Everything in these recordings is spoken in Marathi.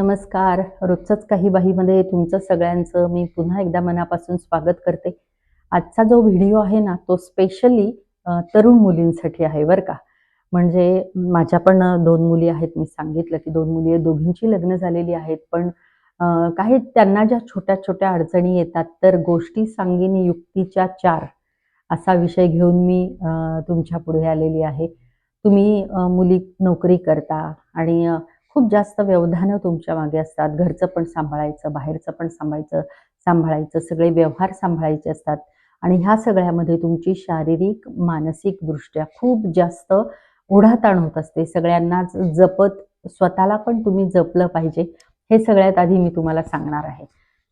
नमस्कार. रोजचंच काही बाहीमध्ये तुमचं सगळ्यांचं मी पुन्हा एकदा मनापासून स्वागत करते. आजचा जो व्हिडिओ आहे ना तो स्पेशली तरुण मुलींसाठी आहे बरं का. म्हणजे माझ्या पण दोन मुली आहेत. मी सांगितलं की दोन मुली दोघींची लग्न झालेली आहेत. पण काही त्यांना ज्या छोट्या छोट्या अडचणी येतात तर गोष्टी सांगीन युक्तीच्या चार असा विषय घेऊन मी तुमच्यापुढे आलेली आहे. तुम्ही मुली नोकरी करता आणि खूप जास्त व्यवधानं तुमच्या मागे असतात. घरचं पण सांभाळायचं बाहेरचं पण सांभाळायचं सांभाळायचं सगळे व्यवहार सांभाळायचे असतात. आणि ह्या सगळ्यामध्ये तुमची शारीरिक मानसिक दृष्ट्या खूप जास्त ओढाताण होत असते. सगळ्यांनाच जपत स्वतःला पण तुम्ही जपलं पाहिजे. हे सगळ्यात आधी मी तुम्हाला सांगणार आहे.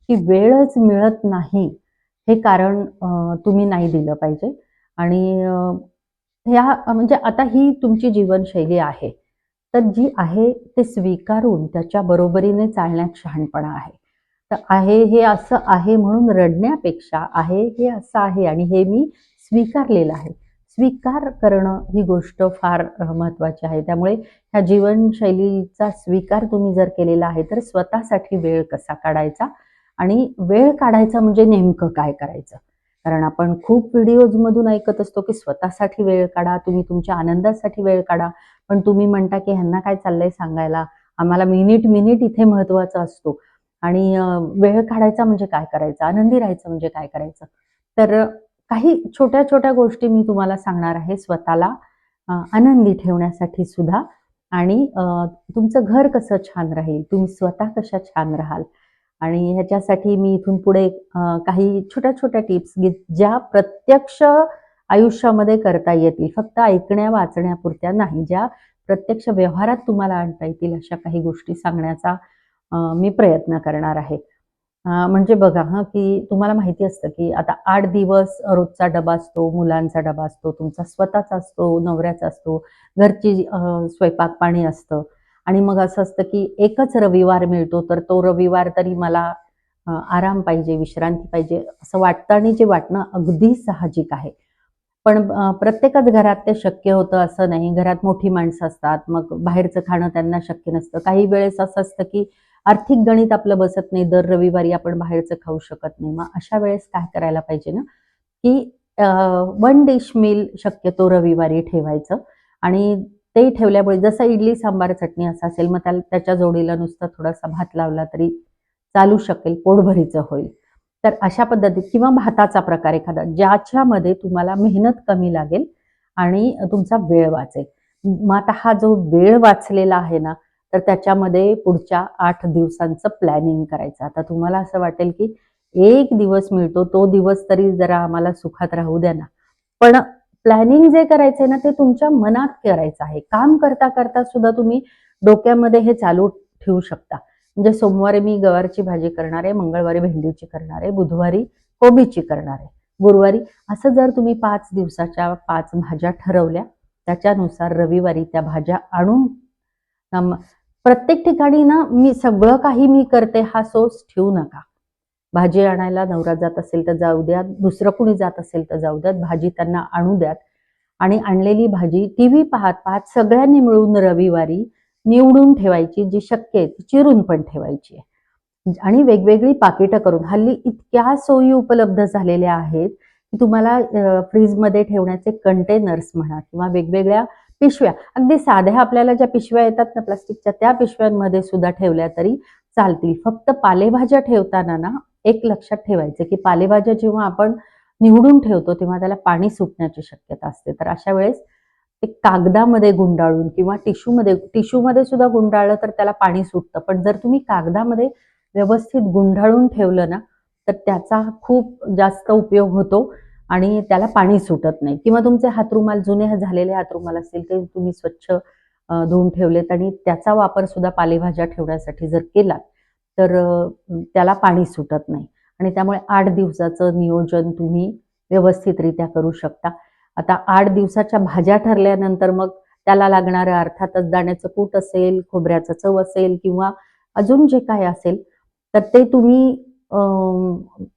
की वेळच मिळत नाही हे कारण तुम्ही नाही दिलं पाहिजे. आणि ह्या म्हणजे आता ही तुमची जीवनशैली आहे. तर जी आहे ते स्वीकारून त्याच्या बरोबरीने चालण्यात शहाणपणा आहे. तर आहे हे असं आहे म्हणून रडण्यापेक्षा आहे हे असं आहे आणि हे मी स्वीकारलेलं आहे. स्वीकार करणं ही गोष्ट फार महत्वाची महत्त्वाची आहे. त्यामुळे ह्या जीवनशैलीचा स्वीकार तुम्ही जर केलेला आहे तर स्वतःसाठी वेळ कसा काढायचा आणि वेळ काढायचा म्हणजे नेमकं काय करायचं? कारण आपण खूप व्हिडिओजमधून ऐकत असतो की स्वतःसाठी वेळ काढा तुम्ही तुमच्या आनंदासाठी वेळ काढा. पण तुम्ही म्हणता की ह्यांना काय चाललंय सांगायला? आम्हाला मिनिट मिनिट इथे महत्त्वाचा असतो. आणि वेळ काढायचा म्हणजे काय करायचं? आनंदी राहायचं म्हणजे काय करायचं? तर काही छोट्या छोट्या गोष्टी मी तुम्हाला सांगणार आहे स्वतःला आनंदी ठेवण्यासाठी सुद्धा. आणि तुमचं घर कसं छान राहील? तुम्ही स्वतः कशा छान राहाल? आणि ह्याच्यासाठी मी इथून पुढे काही छोट्या छोट्या टिप्स ज्या प्रत्यक्ष आयुष्यामध्ये करता येतील. फक्त ऐकण्या वाचण्यापुरत्या नाही ज्या प्रत्यक्ष व्यवहारात तुम्हाला आणता येतील अशा काही गोष्टी सांगण्याचा मी प्रयत्न करणार आहे. म्हणजे बघा हां की तुम्हाला माहिती असतं की आता आठ दिवस रोजचा डबा असतो मुलांचा डबा असतो तुमचा स्वतःचा असतो नवऱ्याचा असतो घरची स्वयंपाक पाणी असतं. आणि मग असं असतं की एकच रविवार मिळतो तर तो रविवार तरी मला आराम पाहिजे विश्रांती पाहिजे असं वाटतं आणि जे वाटणं अगदी साहजिक आहे. पण प्रत्येकच घरात ते शक्य होतं असं नाही. घरात मोठी माणसं असतात मग बाहेरचं खाणं त्यांना शक्य नसतं. काही वेळेस असं असतं की आर्थिक गणित आपलं बसत नाही दर रविवारी आपण बाहेरचं खाऊ शकत नाही. मग अशा वेळेस काय करायला पाहिजे ना? की वन डिश मील शक्यतो रविवारी ठेवायचं. आणि ते ठेवल्यामुळे जसं इडली सांबार चटणी असं असेल मग त्याला त्याच्या जोडीला नुसता थोडासा भात लावला तरी चालू शकेल पोटभरीचं होईल. तर अशा पद्धतीत किंवा भाताचा प्रकार एखादा ज्याच्यामध्ये तुम्हाला मेहनत कमी लागेल आणि तुमचा वेळ वाचेल. मग आता हा जो वेळ वाचलेला आहे ना तर त्याच्यामध्ये पुढच्या आठ दिवसांचं प्लॅनिंग करायचं. आता तुम्हाला असं वाटेल की एक दिवस मिळतो तो दिवस तरी जरा आम्हाला सुखात राहू द्या ना. पण प्लॅनिंग जे करायचंय ना ते तुमच्या मनात करायचं आहे. काम करता करता सुद्धा तुम्ही डोक्यामध्ये हे चालू ठेवू शकता. म्हणजे सोमवारी मी गवारची भाजी करणार आहे मंगळवारी भेंडीची करणार आहे बुधवारी कोबीची करणार आहे. गुरुवारी असं जर तुम्ही पाच दिवसाच्या पाच भाज्या ठरवल्या त्याच्यानुसार रविवारी त्या भाज्या आणून प्रत्येक ठिकाणी ना मी सगळं काही मी करते हा सोर्स ठेवू नका. भाजी आणायला नवरा जात असेल तर जाऊ द्या. दुसरं कुणी जात असेल तर जाऊ द्यात भाजी त्यांना आणू द्यात. आणि आणलेली भाजी टी व्ही पाहत पाहत सगळ्यांनी मिळून रविवारी निवडून ठेवायची जी शक्य आहे ती चिरून पण ठेवायची आहे. आणि वेगवेगळी पाकिटं करून हल्ली इतक्या सोयी उपलब्ध झालेल्या आहेत की तुम्हाला फ्रीजमध्ये ठेवण्याचे कंटेनर्स म्हणा किंवा वेगवेगळ्या पिशव्या अगदी साध्या आपल्याला ज्या पिशव्या येतात ना प्लास्टिकच्या त्या पिशव्यांमध्ये सुद्धा ठेवल्या तरी चालतील. फक्त पालेभाज्या ठेवताना ना एक लक्षात ठेवायचं की पालेभाज्या जेव्हा आपण निवडून ठेवतो तेव्हा त्याला पाणी सुटण्याची शक्यता असते. तर अशा वेळेस ते कागदामध्ये गुंडाळून किंवा टिश्यूमध्ये टिश्यूमध्ये सुद्धा गुंडाळलं तर त्याला पाणी सुटतं. पण जर तुम्ही कागदामध्ये व्यवस्थित गुंडाळून ठेवलं ना तर त्याचा खूप जास्त उपयोग होतो आणि त्याला पाणी सुटत नाही. किंवा तुमचे हातरुमाल जुने झालेले हातरुमाल असतील ते तुम्ही स्वच्छ धुवून ठेवलेत आणि त्याचा वापर सुद्धा पालेभाज्या ठेवण्यासाठी जर केलात तर त्याला पाणी सुटत नाही. आणि त्यामुळे आठ दिवसाचं नियोजन तुम्ही व्यवस्थितरित्या करू शकता. आता आठ दिवसाच्या भाज्या ठरल्यानंतर मग त्याला लागणारं अर्थातच दाण्याचं कूट असेल खोबऱ्याचं चव असेल किंवा अजून जे काय असेल तर ते तुम्ही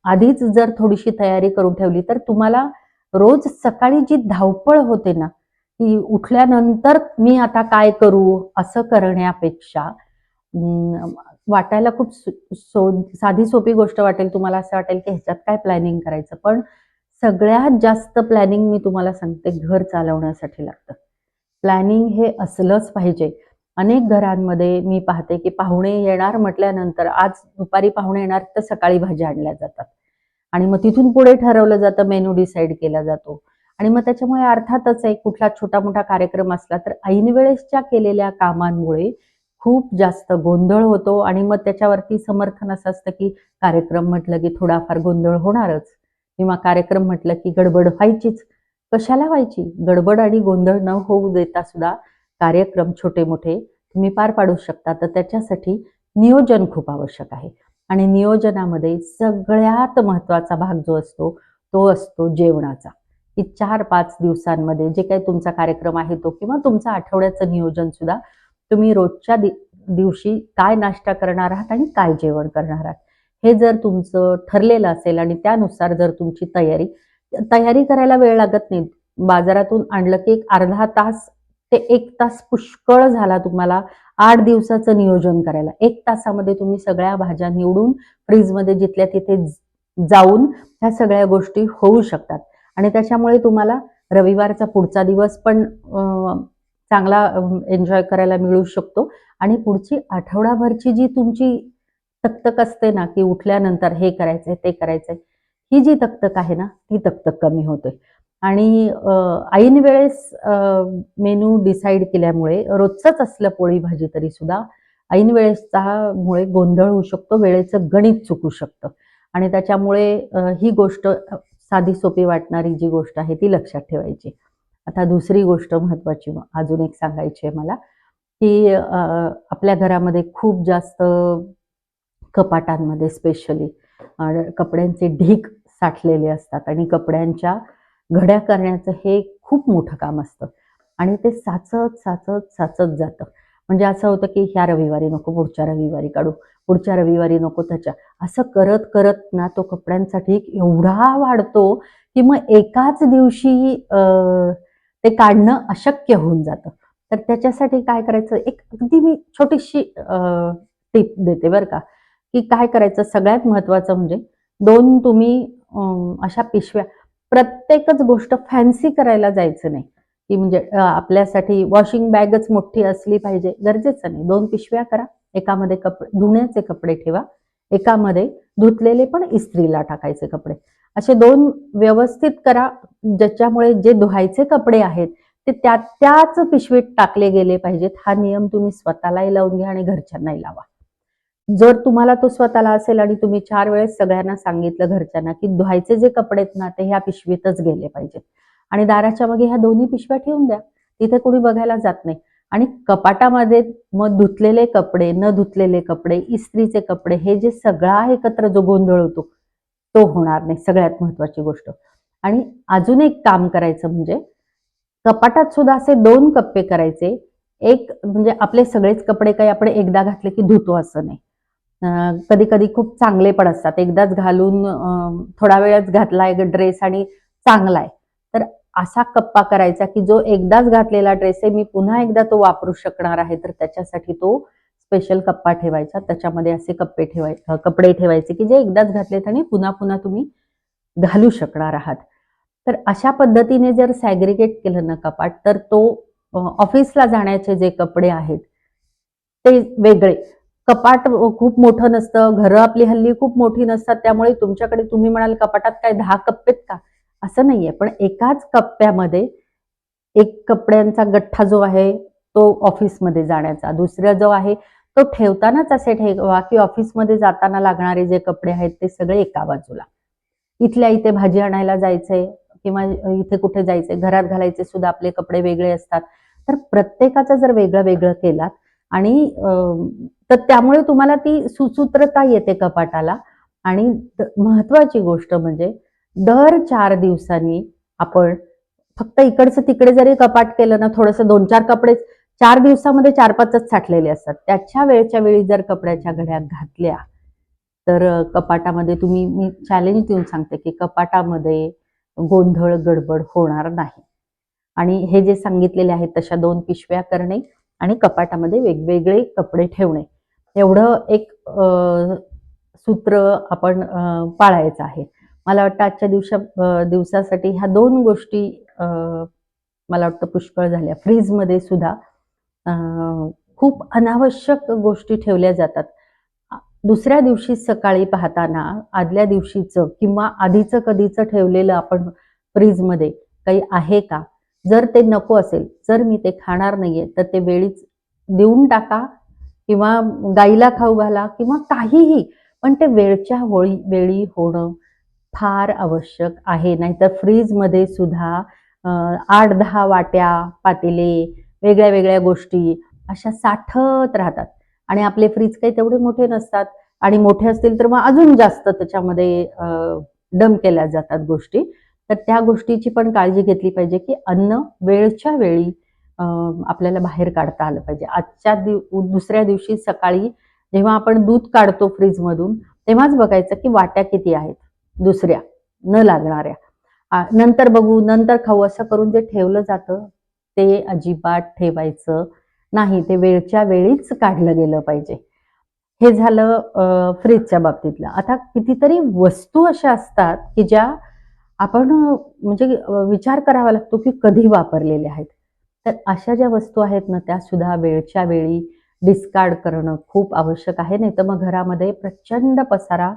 आधीच जर थोडीशी तयारी करून ठेवली तर तुम्हाला रोज सकाळी जी धावपळ होते ना की उठल्यानंतर मी आता काय करू असं करण्यापेक्षा वाटायला खूप सो साधी सोपी गोष्ट वाटेल तुम्हाला असं वाटेल की ह्याच्यात काय प्लॅनिंग करायचं. पण सगळ्यात जास्त प्लॅनिंग मी तुम्हाला सांगते घर चालवण्यासाठी लागतं. प्लॅनिंग हे असलंच पाहिजे. अनेक घरांमध्ये मी पाहते की पाहुणे येणार म्हटल्यानंतर आज दुपारी पाहुणे येणार तर सकाळी भाज्या आणल्या जातात. आणि मग तिथून पुढे ठरवलं जातं मेनू डिसाईड केला जातो. आणि मग त्याच्यामुळे अर्थातच एक कुठला छोटा मोठा कार्यक्रम असला तर ऐनवेळेसच्या केलेल्या कामांमुळे खूप जास्त गोंधळ होतो आणि मग त्याच्यावरती समर्थन असं असतं की कार्यक्रम म्हटलं की थोडाफार गोंधळ होणारच. किंवा कार्यक्रम म्हटलं की गडबड व्हायचीच. कशाला व्हायची? गडबड आणि गोंधळ न होऊ देता सुद्धा कार्यक्रम छोटे मोठे तुम्ही पार पाडू शकता. तर त्याच्यासाठी नियोजन खूप आवश्यक आहे. आणि नियोजनामध्ये सगळ्यात महत्त्वाचा भाग जो असतो तो असतो जेवणाचा. की चार पाच दिवसांमध्ये जे काही तुमचा कार्यक्रम आहे तो किंवा तुमचं आठवड्याचं नियोजन सुद्धा तुम्ही रोजच्या दि दिवशी काय नाश्ता करणार आहात आणि काय जेवण करणार आहात? हे जर तुमचं ठरलेलं असेल आणि त्यानुसार जर तुमची तयारी तयारी करायला वेळ लागत नाही. बाजारातून आणलं की एक अर्धा तास ते एक तास पुष्कळ झाला तुम्हाला आठ दिवसाचं नियोजन करायला. एक तासामध्ये तुम्ही सगळ्या भाज्या निवडून फ्रीजमध्ये जिथल्या तिथे जाऊन ह्या सगळ्या गोष्टी होऊ शकतात. आणि त्याच्यामुळे तुम्हाला रविवारचा पुढचा दिवस पण चांगला एन्जॉय करायला मिळू शकतो. आणि पुढची आठवडाभरची जी तुमची तकतक असते ना की उठल्यानंतर हे करायचंय ते करायचंय ही जी तकतक आहे ना ती तकतक कमी होते. आणि ऐन वेळेस मेनू डिसाईड केल्यामुळे रोजचंच असलं पोळी भाजी तरी सुद्धा ऐन वेळेसचा मुळे गोंधळ होऊ शकतो वेळेचं गणित चुकू शकतं. आणि त्याच्यामुळे ही गोष्ट साधी सोपी वाटणारी जी गोष्ट आहे ती लक्षात ठेवायची. आता दुसरी गोष्ट महत्वाची अजून एक सांगायची आहे मला की आपल्या घरामध्ये खूप जास्त कपाटांमध्ये स्पेशली कपड्यांचे ढीक साठलेले असतात आणि कपड्यांच्या घड्या करण्याचं हे खूप मोठं काम असतं. आणि ते साचत साचत साचत जातं. म्हणजे असं होतं की ह्या रविवारी नको पुढच्या रविवारी काढू पुढच्या रविवारी नको त्याच्या. असं करत करत ना तो कपड्यांसाठी एवढा वाढतो की मग एकाच दिवशी अं, ते काढणं अशक्य होऊन जातं. तर त्याच्यासाठी काय करायचं? एक अगदी मी छोटीशी टिप देते बरं का की काय करायचं? सगळ्यात महत्वाचं म्हणजे दोन तुम्ही अशा पिशव्या प्रत्येकच गोष्ट फॅन्सी करायला जायचं नाही. की म्हणजे आपल्यासाठी वॉशिंग बॅगच मोठी असली पाहिजे गरजेचं नाही. दोन पिशव्या करा. एकामध्ये कपडे धुण्याचे कपडे ठेवा. एकामध्ये धुतलेले पण इस्त्रीला टाकायचे कपडे. असे दोन व्यवस्थित करा ज्याच्यामुळे जे धुवायचे कपडे आहेत ते त्या त्याच पिशवीत टाकले गेले पाहिजेत. हा नियम तुम्ही स्वतःलाही लावून घ्या आणि घरच्यांनाही लावा. जर तुम्हाला तो स्वतःला असेल आणि तुम्ही चार वेळेस सगळ्यांना सांगितलं घरच्यांना की धुवायचे जे कपडे आहेत ना ते ह्या पिशवीतच गेले पाहिजेत. आणि दाराच्या मागे ह्या दोन्ही पिशव्या ठेवून द्या. तिथे कोणी बघायला जात नाही. आणि कपाटामध्ये मग धुतलेले कपडे न धुतलेले कपडे इस्त्रीचे कपडे हे जे सगळा एकत्र जो गोंधळ होतो तो होणार नाही. सगळ्यात महत्वाची गोष्ट. आणि अजून एक काम करायचं म्हणजे कपाटात सुद्धा असे दोन कप्पे करायचे. एक म्हणजे आपले सगळेच कपडे काही आपण एकदा घातले की धुतो असं नाही. कधी कधी खूप चांगले पण असतात. एकदाच घालून थोडा वेळच घातलाय ड्रेस आणि चांगला आहे तर असा कप्पा करायचा की जो एकदाच घातलेला ड्रेस आहे मी पुन्हा एकदा तो वापरू शकणार आहे. तर त्याच्यासाठी तो स्पेशल कप्पा ठेवायचा. त्याच्यामध्ये असे कप्पे ठेवायचे कपडे ठेवायचे की जे एकदाच घातलेत आणि पुन्हा पुन्हा तुम्ही घालू शकणार आहात. तर अशा पद्धतीने जर सॅग्रिगेट केलं ना कपाट तर तो ऑफिसला जाण्याचे जे कपडे आहेत ते वेगळे. कपाट खूप मोठं नसतं घरं आपली हल्ली खूप मोठी नसतात त्यामुळे तुमच्याकडे तुम्ही म्हणाल कपाटात काय दहा कप्पेत का? असं नाहीये पण एकाच कप्प्यामध्ये एक कपड्यांचा गठ्ठा जो आहे तो ऑफिसमध्ये जाण्याचा. दुसरा जो आहे तो ठेवतानाच असे ठेवा की ऑफिसमध्ये जाताना लागणारे जे कपडे आहेत ते सगळे एका बाजूला. इथल्या इथे भाजी आणायला जायचंय किंवा इथे कुठे जायचंय घरात घालायचे सुद्धा आपले कपडे वेगळे असतात. तर प्रत्येकाचं जर वेगळं वेगळं केलात आणि तर त्यामुळे तुम्हाला ती सुसूत्रता येते कपाटाला. आणि महत्वाची गोष्ट म्हणजे दर चार दिवसांनी आपण फक्त इकडचं तिकडे जरी कपाट केलं ना थोडंसं दोन चार कपडे चार दिवसामध्ये चार पाचच साठलेले असतात. त्याच्या वेळच्या वेळी जर कपड्याच्या घड्या घातल्या तर कपाटामध्ये तुम्ही मी चॅलेंज देऊन सांगते की कपाटामध्ये गोंधळ गडबड होणार नाही. आणि हे जे सांगितलेले आहेत तशा दोन पिशव्या करणे आणि कपाटामध्ये वेगवेगळे कपडे ठेवणे. एवढं एक सूत्र आपण पाळायचं आहे. मला वाटतं आजच्या दिवसा दिवसासाठी ह्या दोन गोष्टी मला वाटतं पुष्कळ झाल्या. फ्रीजमध्ये सुद्धा खूप अनावश्यक गोष्टी ठेवल्या जातात. दुसऱ्या दिवशी सकाळी पाहताना आदल्या दिवशीचं किंवा आधीचं कधीचं ठेवलेलं आपण फ्रीजमध्ये काही आहे का? जर ते नको असेल जर मी ते खाणार नाहीये तर ते वेळीच देऊन टाका किंवा गाईला खाऊ घाला किंवा काहीही. पण ते वेळच्या होळी वेळी होणं फार आवश्यक आहे. नाहीतर फ्रीजमध्ये सुद्धा आठ दहा वाट्या पातेले वेगळ्या वेगळ्या गोष्टी अशा साठत राहतात. आणि आपले फ्रीज काही तेवढे मोठे नसतात आणि मोठे असतील तर मग अजून जास्त त्याच्यामध्ये डम केल्या जातात गोष्टी. तर त्या गोष्टीची पण काळजी घेतली पाहिजे की अन्न वेळच्या वेळी आपल्याला बाहेर काढता आलं पाहिजे. आजच्या दिव दुसऱ्या दिवशी सकाळी जेव्हा आपण दूध काढतो फ्रीजमधून तेव्हाच बघायचं की वाट्या किती आहेत. दुसऱ्या न लागणाऱ्या. नंतर बघू नंतर खाऊ असं करून जे ठेवलं जातं ते अजिबात ठेवायचं नाही. ते वेळच्या वेळीच काढलं गेलं पाहिजे. हे झालं फ्रीजच्या बाबतीतलं. आता कितीतरी वस्तू अशा असतात की ज्या आपण म्हणजे विचार करावा लागतो की कधी वापरलेल्या आहेत. तर अशा ज्या वस्तू आहेत ना त्या सुद्धा वेळच्या वेळी डिस्कार्ड करणं खूप आवश्यक आहे. नाही तर मग घरामध्ये प्रचंड पसारा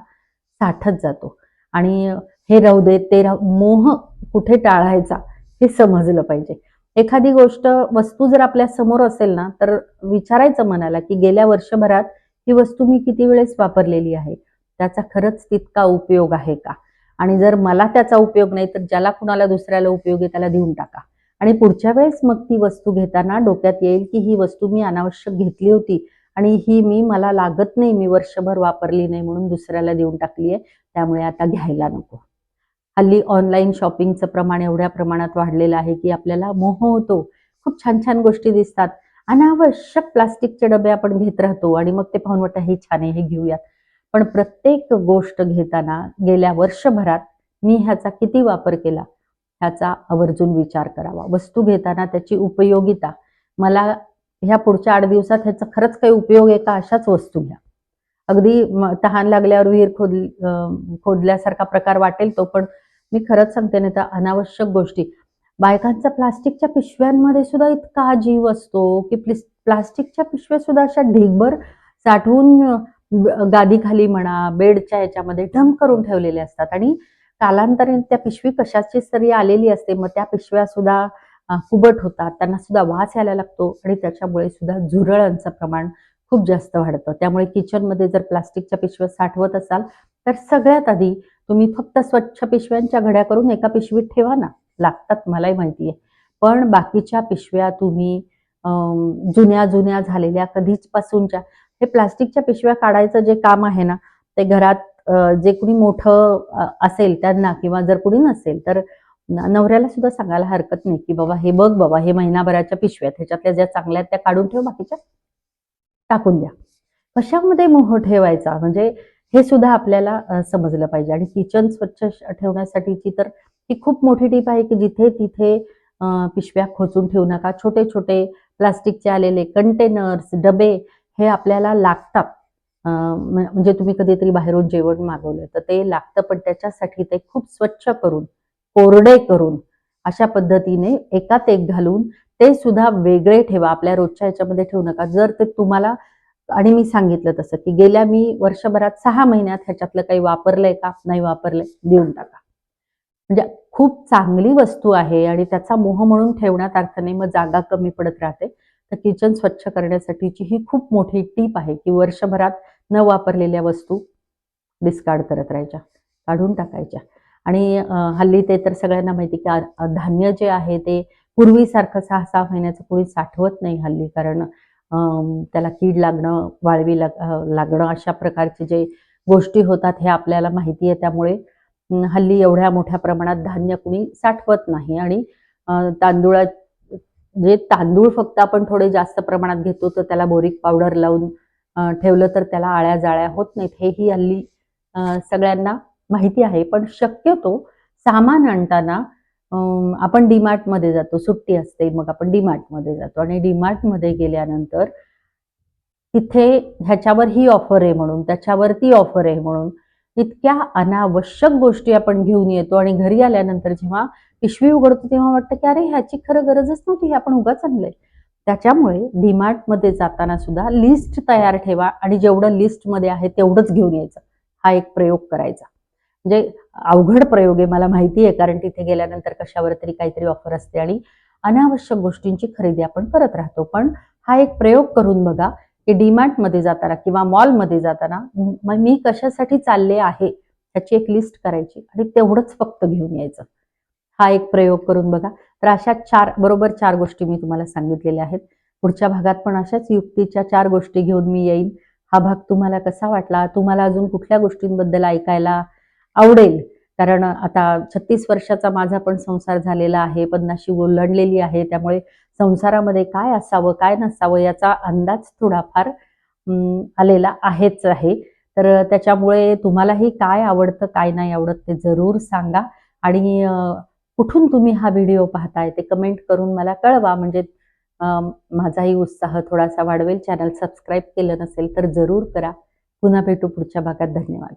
साठत जातो. आणि हे राहू दे ते राहू मोह कुठे टाळायचा हे समजलं पाहिजे. एखादी गोष्ट वस्तू जर आपल्यासमोर असेल ना तर विचारायचं मनाला की गेल्या वर्षभरात ही वस्तू मी किती वेळेस वापरलेली आहे? त्याचा खरंच तितका उपयोग आहे का? आणि जर मला त्याचा उपयोग नाही तर ज्याला कुणाला दुसऱ्याला उपयोग आहे त्याला देऊन टाका. आणि पुढच्या वेळेस मग ती वस्तू घेताना डोक्यात येईल की ही वस्तू मी अनावश्यक घेतली होती आणि ही मी मला लागत नाही मी वर्षभर वापरली नाही म्हणून दुसऱ्याला देऊन टाकली आहे त्यामुळे आता घ्यायला नको. हल्ली ऑनलाईन शॉपिंगचं प्रमाण एवढ्या प्रमाणात वाढलेलं आहे की आपल्याला मोह होतो. खूप छान छान गोष्टी दिसतात. अनावश्यक प्लास्टिकचे डबे आपण घेत राहतो आणि मग ते पाहून वाटतं हे छान आहे हे घेऊयात. पण प्रत्येक गोष्ट घेताना गेल्या वर्षभरात मी ह्याचा किती वापर केला? ह्याचा आवर्जून विचार करावा. वस्तू घेताना त्याची उपयोगिता. मला ह्या पुढच्या आठ दिवसात ह्याचा खरंच काही उपयोग आहे का? अशाच वस्तू घ्या. अगदी तहान लागल्यावर विहीर खोद अं, खोदल्यासारखा प्रकार वाटेल तो पण मी खरंच सांगते नाही तर अनावश्यक गोष्टी. बायकांचा प्लास्टिकच्या पिशव्यांमध्ये सुद्धा इतका जीव असतो की प्लिस प्लास्टिकच्या पिशव्या सुद्धा अशा ढिगभर साठवून गादीखाली म्हणा बेडच्या याच्यामध्ये ढम करून ठेवलेले असतात. आणि कालांतराने त्या पिशवी कशाची तरी आलेली असते मग त्या पिशव्या सुद्धा कुबट होतात. त्यांना सुद्धा वास यायला लागतो आणि त्याच्यामुळे सुद्धा झुरळांचं प्रमाण खूप जास्त वाढतं. त्यामुळे किचनमध्ये जर प्लास्टिकच्या पिशव्या साठवत असाल तर सगळ्यात आधी तुम्ही फक्त स्वच्छ पिशव्यांच्या घड्या करून एका पिशवीत ठेवा ना. लागतात मलाही माहिती आहे पण बाकीच्या पिशव्या तुम्ही जुन्या जुन्या झालेल्या कधीच पासूनच्या हे प्लास्टिकच्या पिशव्या काढायचं जे काम आहे ना ते घरात जे कुणी मोठं असेल त्यांना किंवा जर कुणी नसेल तर नवऱ्याला सुद्धा सांगायला हरकत नाही की बाबा हे बघ बाबा हे महिनाभराच्या पिशव्या ह्याच्यातल्या ज्या चांगल्या आहेत त्या काढून ठेव बाकीच्या टाकून द्या. कशामध्ये मोह ठेवायचा? म्हणजे हे सुद्धा आपल्याला समजलं पाहिजे. आणि किचन स्वच्छ ठेवण्यासाठीची तर ही खूप मोठी टीप आहे की जिथे तिथे पिशव्या खोचून ठेवू नका. छोटे छोटे प्लास्टिकचे आलेले कंटेनर्स डबे हे आपल्याला लागतात. म्हणजे तुम्ही कधीतरी बाहेरून जेवण मागवलं तर ते लागतं पण त्याच्यासाठी ते खूप स्वच्छ करून कोरडे करून अशा पद्धतीने एकात एक घालून ते सुद्धा वेगळे ठेवा. आपल्या रोजच्या याच्यामध्ये ठेवू नका. जर ते तुम्हाला आणि मी सांगितलं तसं की गेल्या मी वर्षभरात सहा महिन्यात ह्याच्यातलं काही वापरलंय का? नाही वापरलंय. देऊन टाका. म्हणजे खूप चांगली वस्तू आहे आणि त्याचा मोह म्हणून ठेवण्यात अर्थ नाही. मग जागा कमी पडत राहते. तर किचन स्वच्छ करण्यासाठीची ही खूप मोठी टीप आहे की वर्षभरात न वापरलेल्या वस्तू डिस्कार्ड करत राहायच्या काढून टाकायच्या. आणि हल्ली ते तर सगळ्यांना माहिती की धान्य जे आहे ते पूर्वीसारखं सहा सहा महिन्याचं कोणी साठवत नाही हल्ली. कारण त्याला कीड लागणं वाळवी लाग लागणं अशा प्रकारचे जे गोष्टी होतात हे आपल्याला माहिती आहे. त्यामुळे हल्ली एवढ्या मोठ्या प्रमाणात धान्य कुणी साठवत नाही आणि तांदूळा जे तांदूळ फक्त आपण थोडे जास्त प्रमाणात घेतो तर त्याला बोरिक पावडर लावून ठेवलं तर त्याला आळ्या जाळ्या होत नाहीत. हेही हल्ली सगळ्यांना माहिती आहे. पण शक्यतो सामान आणताना आपण डीमार्टमध्ये जातो सुट्टी असते मग आपण डीमार्टमध्ये जातो. आणि डीमार्टमध्ये गेल्यानंतर तिथे ह्याच्यावर ही ऑफर आहे म्हणून त्याच्यावर ती ऑफर आहे म्हणून इतक्या अनावश्यक गोष्टी आपण घेऊन येतो आणि घरी आल्यानंतर जेव्हा पिशवी उघडतो तेव्हा वाटतं की अरे ह्याची खरं गरजच नव्हती हे आपण उगाच आणलंय. त्याच्यामुळे डीमार्टमध्ये जाताना सुद्धा लिस्ट तयार ठेवा आणि जेवढं लिस्टमध्ये आहे तेवढंच घेऊन यायचं. हा एक प्रयोग करायचा. म्हणजे अवघड प्रयोग आहे मला माहिती आहे. कारण तिथे गेल्यानंतर कशावर तरी काहीतरी ऑफर असते आणि अनावश्यक गोष्टींची खरेदी आपण करत राहतो. पण हा एक प्रयोग करून बघा की डीमार्टमध्ये जाताना किंवा मॉलमध्ये जाताना मी कशासाठी चालले आहे त्याची एक लिस्ट करायची आणि तेवढंच फक्त घेऊन यायचं. हा एक प्रयोग करून बघा. तर अशा चार बरोबर चार गोष्टी मी तुम्हाला सांगितलेल्या आहेत. पुढच्या भागात पण अशाच युक्तीच्या चार गोष्टी घेऊन मी येईन. हा भाग तुम्हाला कसा वाटला? तुम्हाला अजून कुठल्या गोष्टींबद्दल ऐकायला आवडेल. कारण आता छत्तीस वर्षाचा माझा पण संसार झालेला आहे पन्नाशी ओलांडलेली आहे त्यामुळे संसारामध्ये काय असावं काय नसावं याचा अंदाज थोडाफार आलेला आहेच आहे. तर त्याच्यामुळे तुम्हालाही काय आवडतं काय नाही आवडत ते जरूर सांगा. आणि कुठून तुम्ही हा व्हिडिओ पाहताय ते कमेंट करून मला कळवा. म्हणजे माझाही उत्साह थोडासा वाढवेल. चॅनल सबस्क्राईब केलं नसेल तर जरूर करा. पुन्हा भेटू पुढच्या भागात. धन्यवाद.